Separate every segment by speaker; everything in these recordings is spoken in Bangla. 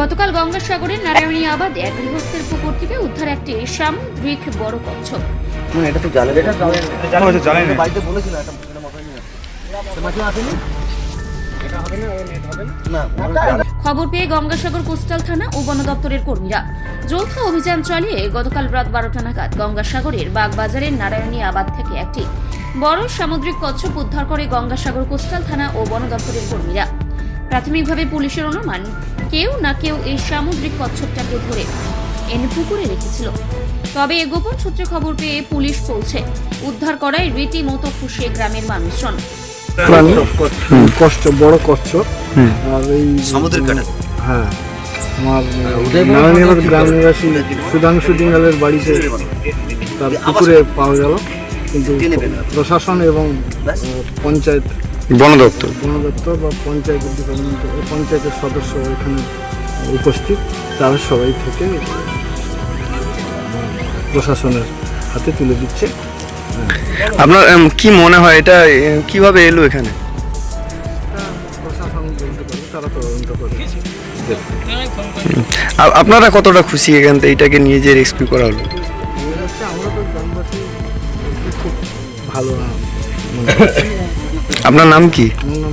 Speaker 1: গতকাল গঙ্গাসাগরের নারায়ণী আবাদে এক গৃহস্থের পুকুর থেকে উদ্ধার একটি সামুদ্রিক বড় কচ্ছপ।
Speaker 2: এটা তো জালে এটা বাড়িতে বলেছিল আসতে আসেনি
Speaker 1: খবর পেয়ে গঙ্গাসাগর কোস্টাল থানা ও বন দপ্তরের কর্মীরা যৌথ অভিযান চালিয়ে গতকাল রাত বারোটা নাগাদ গঙ্গাসাগরের বাগবাজারের নারায়ণী আবাদ থেকে একটি বড় সামুদ্রিক কচ্ছপ উদ্ধার করে গঙ্গাসাগর কোস্টাল থানা ও বন দপ্তরের কর্মীরা। প্রাথমিকভাবে পুলিশের অনুমান, কেউ না কেউ এই সামুদ্রিক কচ্ছপটাকে ধরে এনে পুকুরে রেখেছিল। তবে এ গোপন সূত্রে খবর পেয়ে পুলিশ পৌঁছে উদ্ধার করায় রীতিমতো খুশি গ্রামের মানুষজন।
Speaker 3: প্রাণী। কষ্ট বড় কষ্ট। আর এই
Speaker 2: সমুদ্রের কাটা।
Speaker 3: হ্যাঁ আমার নারায়ণগঞ্জ গ্রাম নিবাসী সুধাংশু ডিঙ্গালের বাড়িতে তার পুকুরে পাওয়া গেল। কিন্তু প্রশাসন এবং পঞ্চায়েত
Speaker 4: বন দপ্তর।
Speaker 3: বন দপ্তর বা পঞ্চায়েত ডিপার্টমেন্ট পঞ্চায়েতের সদস্য এখানে উপস্থিত। তারা সবাই থেকে প্রশাসনের হাতে তুলে দিচ্ছে।
Speaker 4: আপনার কি মনে হয় এটা কীভাবে এলো এখানে? আপনারা কতটা খুশি এখান থেকে এটাকে নিয়ে যে রেস্কিউ করা হলো?
Speaker 3: ভালো করছি।
Speaker 4: আপনার নাম কি?
Speaker 3: আমার নাম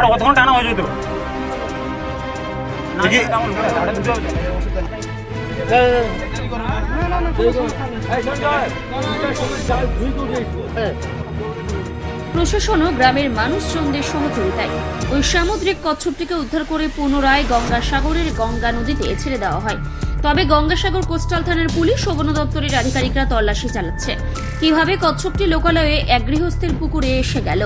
Speaker 5: আরে অতক্ষণ টানা হয়ে যেত না, কেমন করে? আটা দুটো হবে তো।
Speaker 1: প্রশাসন ও গ্রামের মানুষজনদের সহযোগিতায় ওই সামুদ্রিক কচ্ছপটিকে উদ্ধার করে পুনরায় গঙ্গাসাগরের গঙ্গা নদীতে ছেড়ে দেওয়া হয় তবে গঙ্গাসাগর কোস্টাল থানার পুলিশ ও বন দপ্তরের আধিকারিকরা তল্লাশি চালাচ্ছে কীভাবে কচ্ছপটি লোকালয়ে এক গৃহস্থের পুকুরে এসে গেল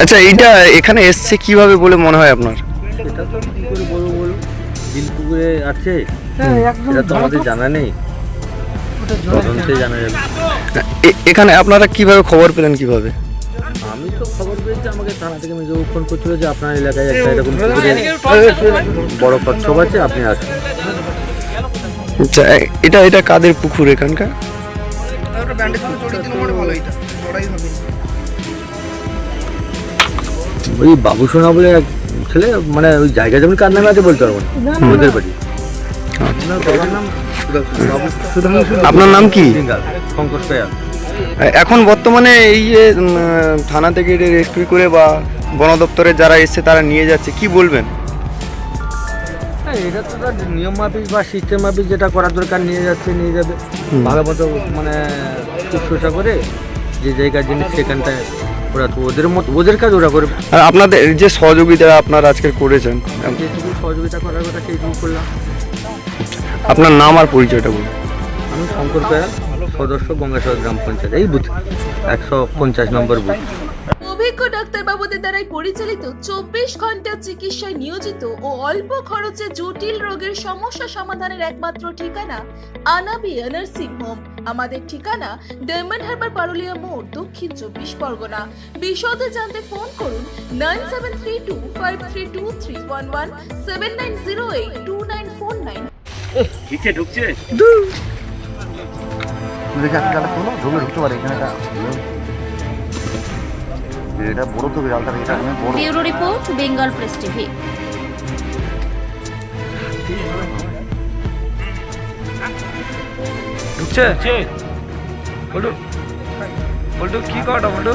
Speaker 4: আচ্ছা এইটা এখানে এসছে কীভাবে বলে মনে হয় আপনার?
Speaker 2: এটা তো কি করে বলব বলুন? বিল পুকুরে আছে। এটা তো আমাদের জানা নেই। তদন্তে জানা যাবে।
Speaker 4: এ- এখানে আপনারা কীভাবে খবর পেলেন কীভাবে?
Speaker 2: আমি তো খবর পেয়েছি আমাকে থানা থেকে মেজো ফোন করছিল যে আপনার এলাকায় একটা এরকম বড় কচ্ছপ আছে আপনি আসুন।
Speaker 4: আচ্ছা এটা এটা কাদের পুকুর এখানকার?
Speaker 2: ওই বাবু সোনা বলে এক ছেলে মানে ওই জায়গা যেমন কার নামে আছে বলতে পারব না? ওদের বাড়ি।
Speaker 4: আপনার নাম কি?
Speaker 2: শঙ্কর
Speaker 4: এখন বর্তমানে এই যে থানা থেকে রেস্কিউ করে বা বন দপ্তরের যারা এসছে তারা নিয়ে যাচ্ছে কি বলবেন?
Speaker 2: হ্যাঁ এটা তো নিয়ম মাফিক বা সিস্টেম মাফিক যেটা করার দরকার নিয়ে যাচ্ছে নিয়ে যাবে। ভালো মতো মানে শুশ্রূষা করে যে জায়গার জিনিস সেখানটায় ওরা তো ওদের মতো ওদের কাজ ওরা করবে।
Speaker 4: আর আপনাদের যে সহযোগিতা আপনারা আজকে করেছেন
Speaker 2: যেটুকু সহযোগিতা করার কথা সেইটুকু করলাম
Speaker 4: আপনার নাম আর পরিচয়টা বলুন।
Speaker 2: আমি শঙ্কর পেয়ার সদস্য গঙ্গাসাগর গ্রাম পঞ্চায়েত এই বুথ একশো পঞ্চাশ নম্বর বুথ।
Speaker 6: অভিজ্ঞ ডাক্তারবাবুদের দ্বারাই পরিচালিত চব্বিশ ঘণ্টা চিকিৎসায় নিয়োজিত ও অল্প খরচে জটিল রোগের সমস্যা সমাধানের একমাত্র ঠিকানা আনাবিয়া নার্সিং হোম। আমাদের ঠিকানা ডায়মন্ড হারবার পারুলিয়া মোড় দক্ষিণ চব্বিশ পরগনা। বিশদে জানতে ফোন করুন nine seven three two five three two three one one seven nine zero eight two nine four nine.
Speaker 5: ঢুকছে ঢুকছে?
Speaker 2: দেখে আপনি তাহলে শোনো ঢুকে ঢুকতে পারে এখানে এটা বড় তো বিড়ালটা এটা আমি বড়।
Speaker 1: Bureau report Bengal press TV.
Speaker 5: ঢুকছে? বলটু। বলটু কি কটা বলটু?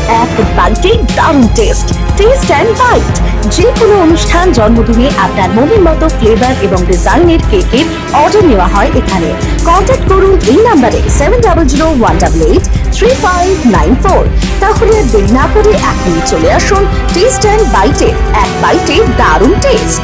Speaker 7: টেস্ট টেস্ট অনুষ্ঠান জন্মদিনে মনের মতো এবং ডিজাইনের কেকের অর্ডার নেওয়া হয় এখানে। করুন এই নাম্বারে seven double zero one double eight three five nine four তাহলে দেরি না করে এখনই চলে আসুন টেস্ট অ্যান্ড বাইটে এক বাইটে দারুণ টেস্ট